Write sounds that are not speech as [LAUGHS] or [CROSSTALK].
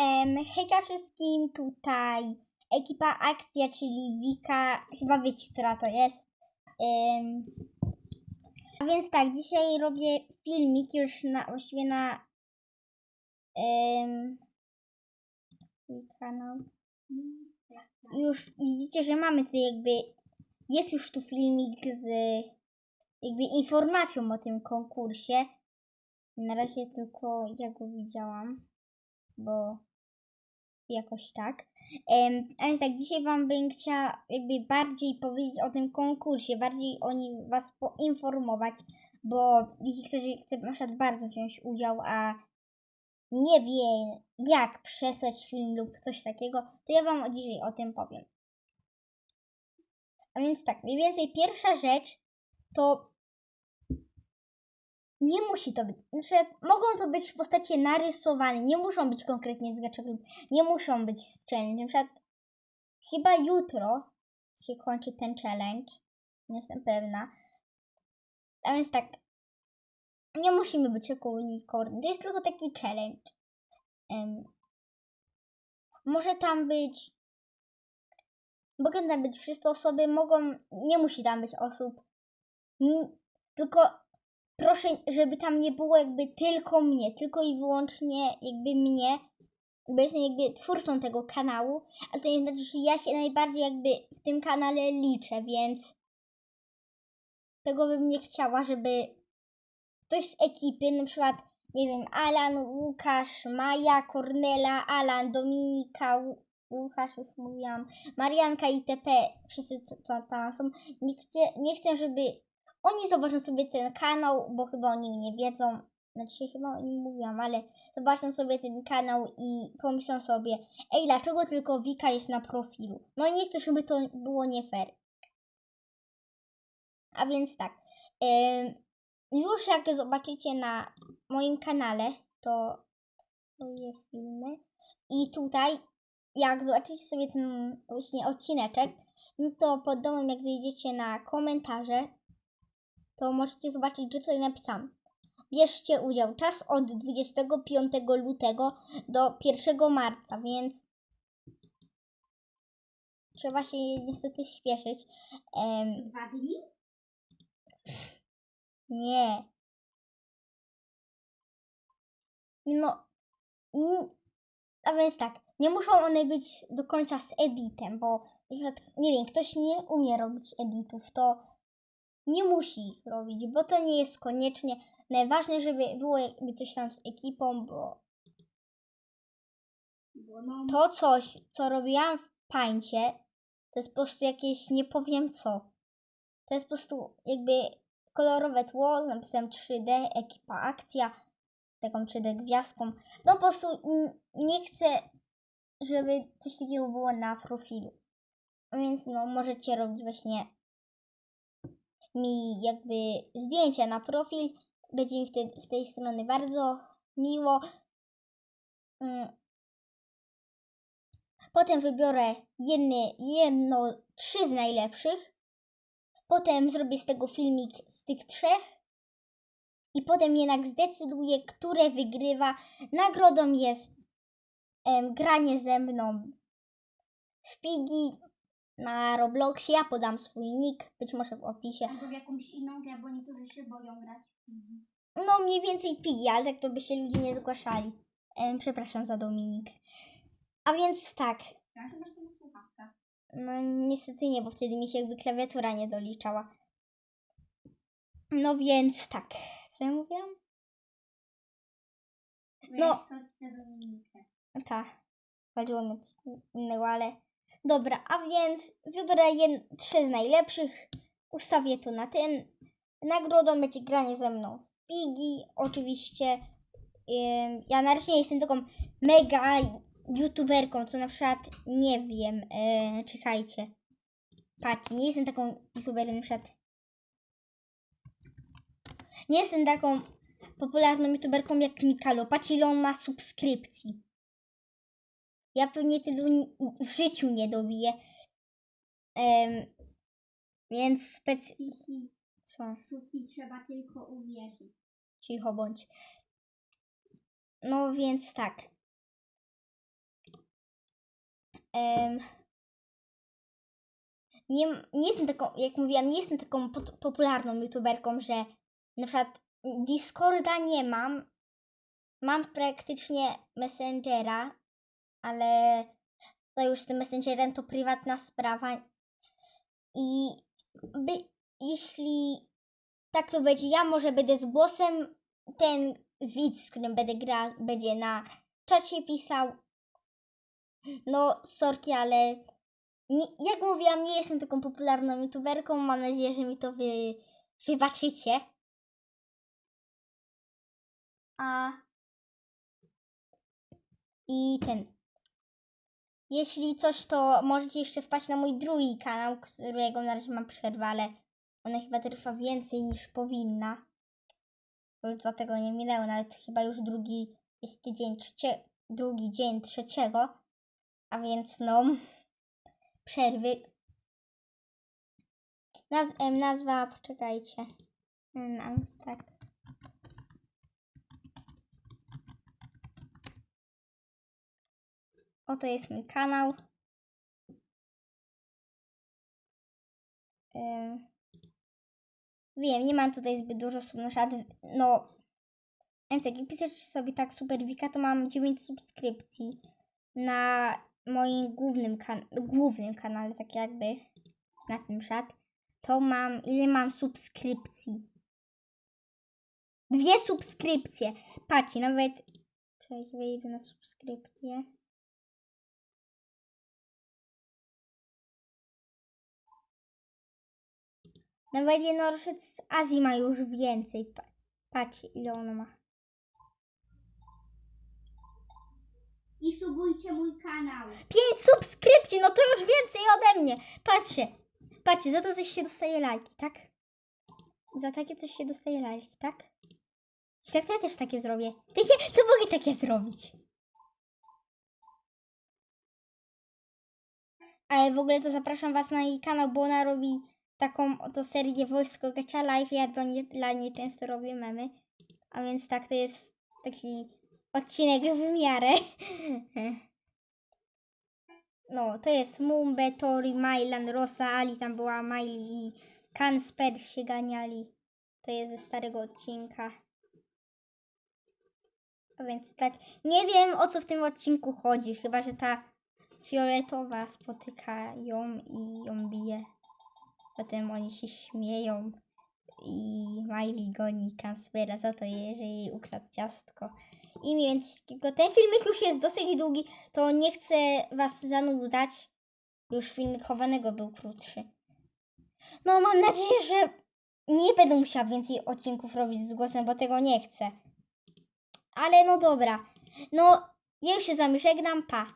Em, hejka wszystkim, tutaj ekipa Akcja, czyli Wika, chyba wiecie, która to jest. Em, a więc tak, dzisiaj robię filmik już na, właściwie na mój kanał. Już widzicie, że mamy tutaj jakby, jest już tu filmik z jakby informacją o tym konkursie. Na razie tylko ja go widziałam, bo jakoś tak. A więc tak, dzisiaj Wam bym chciała jakby bardziej powiedzieć o tym konkursie, bardziej o nim Was poinformować, bo jeśli ktoś chce na przykład bardzo wziąć udział, a nie wie jak przesłać film lub coś takiego, to ja Wam dzisiaj o tym powiem. A więc tak, mniej więcej pierwsza rzecz to nie musi to być. Znaczy, mogą to być w postaci narysowane, nie muszą być konkretnie z gacha nie muszą być z challenge. Na przykład chyba jutro się kończy ten challenge. Nie jestem pewna. A więc tak. Nie musimy być jako unicorn. To jest tylko taki challenge. Em, może tam być. Mogą tam być wszystkie osoby, mogą. Nie musi tam być osób. Tylko proszę, żeby tam nie było jakby tylko mnie, tylko i wyłącznie jakby mnie, bo jestem jakby twórcą tego kanału, ale to nie znaczy, że ja się najbardziej jakby w tym kanale liczę, więc tego bym nie chciała, żeby ktoś z ekipy, na przykład, nie wiem, Alan, Łukasz, Maja, Kornela, Alan, Dominika, Łu- Łukasz, już mówiłam, Marianka itp., wszyscy co, co tam są, nie chcę, nie chcę, żeby oni zobaczą sobie ten kanał, bo chyba o nim nie wiedzą. Znaczy chyba o nim mówiłam, ale zobaczą sobie ten kanał i pomyślą sobie, ej, dlaczego tylko Wika jest na profilu? No i nie chcę, żeby to było nie fair. A więc tak. em, już jak zobaczycie na moim kanale, to moje filmy. I tutaj, jak zobaczycie sobie ten właśnie odcineczek, no to pod domem, jak zejdziecie na komentarze, to możecie zobaczyć, że tutaj napisałam. Bierzcie udział. Czas od 25 lutego do 1 marca, więc trzeba się niestety śpieszyć. Dwa dni? nie. No. A więc tak, nie muszą one być do końca z editem, bo nie wiem, ktoś nie umie robić editów, to nie musi ich robić, bo to nie jest koniecznie. Najważne, żeby było jakby coś tam z ekipą, bo no, to coś, co robiłam w pańcie, to jest po prostu jakieś, nie powiem co. To jest po prostu jakby kolorowe tło, napisem 3D, ekipa akcja, taką 3D gwiazdką. No po prostu nie chcę, żeby coś takiego było na profilu. Więc no możecie robić właśnie mi jakby zdjęcia na profil. Będzie mi wtedy z tej strony bardzo miło. Mm. Potem wybiorę jedny, jedno, trzy z najlepszych. Potem zrobię z tego filmik z tych trzech. I potem jednak zdecyduję, które wygrywa. Nagrodą jest em, granie ze mną w Pigi na Robloxie. Ja podam swój nick, być może w opisie. albo w jakąś inną grę, bo niektórzy się boją grać. No mniej więcej Pigi, ale tak to by się ludzie nie zgłaszali. Em, przepraszam za Dominik. A więc tak, Ja się masz tego słuchawka. No niestety nie, bo wtedy mi się jakby klawiatura nie doliczała. No więc tak, co ja mówiłam? No. Tak, chodziło mi o coś innego, ale dobra, a więc wybiorę jed... trzy z najlepszych, ustawię to na ten. Nagrodą będzie granie ze mną w oczywiście. Ym, ja na razie nie jestem taką mega youtuberką, co na przykład nie wiem, yy, czekajcie. Patrzcie, nie jestem taką youtuberem na przykład. Nie jestem taką popularną youtuberką jak Mikalo. Patrzcie ile on ma subskrypcji. Ja pewnie tylu w życiu nie dobiję. Em, więc spec... Co? Sufi trzeba tylko uwierzyć. Cicho bądź. No więc tak. em, nie, nie jestem taką, jak mówiłam, nie jestem taką pot- popularną youtuberką, że na przykład Discorda nie mam. Mam praktycznie Messengera, ale to już z tym Messengerem to prywatna sprawa. I by, jeśli tak to będzie, ja może będę z głosem, ten widz, z którym będę grał, będzie na czacie pisał. No, sorki, ale nie, jak mówiłam, nie jestem taką popularną youtuberką. Mam nadzieję, że mi to wy, wybaczycie. A i ten. Jeśli coś, to możecie jeszcze wpaść na mój drugi kanał, którego na razie mam przerwę, ale ona chyba trwa więcej niż powinna. Bo Już dlatego nie minęło, nawet chyba już drugi jest tydzień trzecie, drugi dzień trzeciego. A więc no, przerwy. Naz nazwa, poczekajcie. Naz, tak. Oto jest mój kanał. Em, Wiem, nie mam tutaj zbyt dużo przykład, no, więc jak pisać sobie tak super wika, to mam 9 subskrypcji na moim głównym, kan- głównym kanale, tak jakby, na tym szat, to mam, ile mam subskrypcji? Dwie subskrypcje. Patrzcie, nawet, czekajcie, wejdę na subskrypcję. Nawet jednorożec z Azji ma już więcej. Pa- Patrzcie, ile ono ma. I subujcie mój kanał. Pięć subskrypcji, no to już więcej ode mnie. Patrzcie, patrzcie, za to coś się dostaje lajki, tak? Za takie coś się dostaje lajki, tak? Czy tak to ja też takie zrobię? Ty się, to mogę takie zrobić. Ale w ogóle to zapraszam was na jej kanał, bo ona robi taką oto serię Wojsko Gacha Live. Ja do nie, dla niej często robię memy. A więc tak, to jest taki odcinek w miarę. [LAUGHS] No, to jest Mumbe, Tori, Mylan, Rosa, Ali, tam była Miley i Kansper się ganiali. To jest ze starego odcinka. A więc tak, nie wiem o co w tym odcinku chodzi, chyba że ta fioletowa spotyka ją i ją bije. Potem oni się śmieją i Miley goni Kanspera za to, że jej ukradł ciastko. I mniej więcej. Ten filmik już jest dosyć długi, to nie chcę was zanudzać. Już filmik chowanego był krótszy. No, mam nadzieję, że nie będę musiała więcej odcinków robić z głosem, bo tego nie chcę. Ale no dobra. No, ja już się z wami żegnam. Pa.